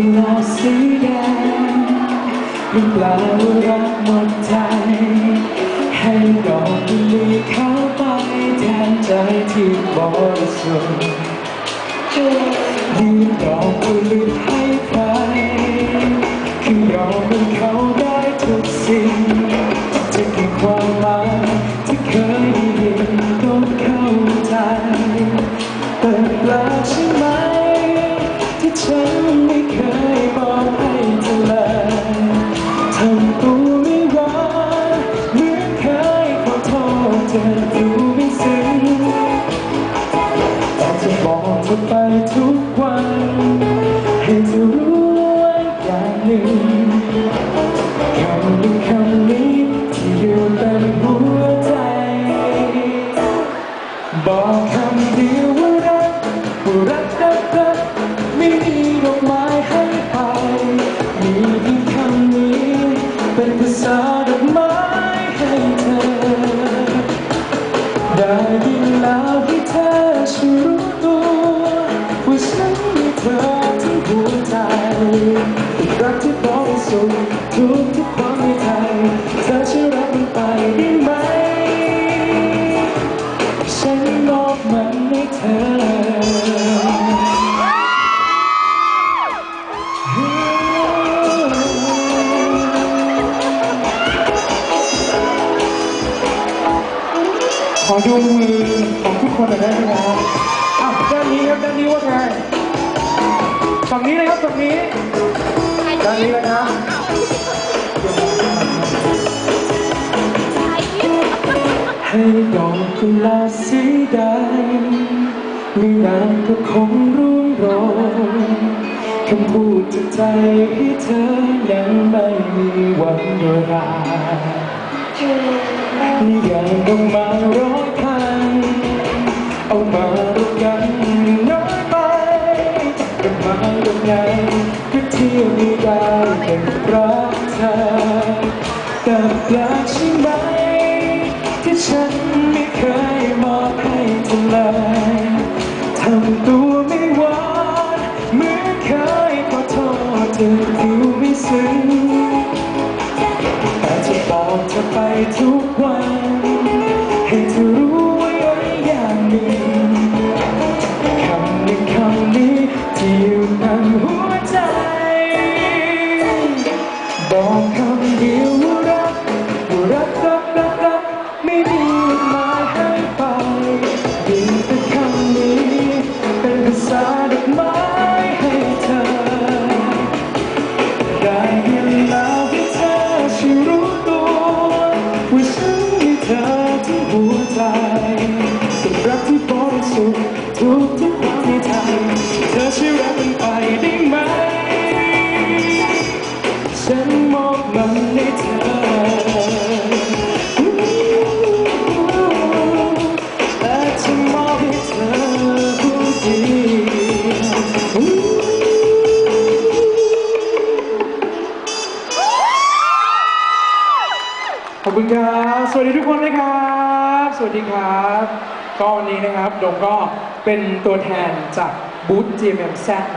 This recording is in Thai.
กุลาสีแดงมันแปล่ารักหมดใจ ให้ดอกมะลิเข้าไปแทนใจที่บริสุทธิ์ยื่นดอกมะลิให้ใครคือยอมให้เขาได้ทุกสิ่งจะเกี่ความหมาย เธอไปทุกวัน ให้เธอรู้ไว้อย่างหนึ่งคำนี้คำนี้ที่อยู่เต็มหัวใจ บอกคำเดียวว่ารักว่ารักรักรักไม่มีดอกไม้ให้ไป มีเพียงคำนี้เป็นภาษาดอกไม้ ที่สุดทุกทุกความในใจเธอช่วยรับมันไปได้ไหม ฉันมอบมันให้เธอขอดูมือของทุกคนหน่อยได้ไหมครับอ้าวด้านนี้ครับด้านนี้ว่าไงฝั่งนี้นะครับฝั่งนี้ ด้านนี้นะครับให้ดอกกุหลาบสีแดงไม่นานก็คงร่วงโรยคำพูดจากใจให้เธอยังไม่มีวันเวลานี่ยังต้องมาร้อยพันเอามารักกันน้อยไปกันมายังไง ที่ยวไม่ได้เป็นรักเธอแต่แปลกใช่ไหม ที่ฉันไม่เคยมอบให้เธอเลยทำตัวไม่หวานเหมือนเคยขอโทษเธอดูไม่ซึ้งแต่จะบอกเธอไปทุกวัน ให้เธอรู้ ค คุณครับ สวัสดีทุกคนนะครับ สวัสดีครับ ก็วันนี้นะครับโดมก็เป็นตัวแทนจากบูธ GMMZ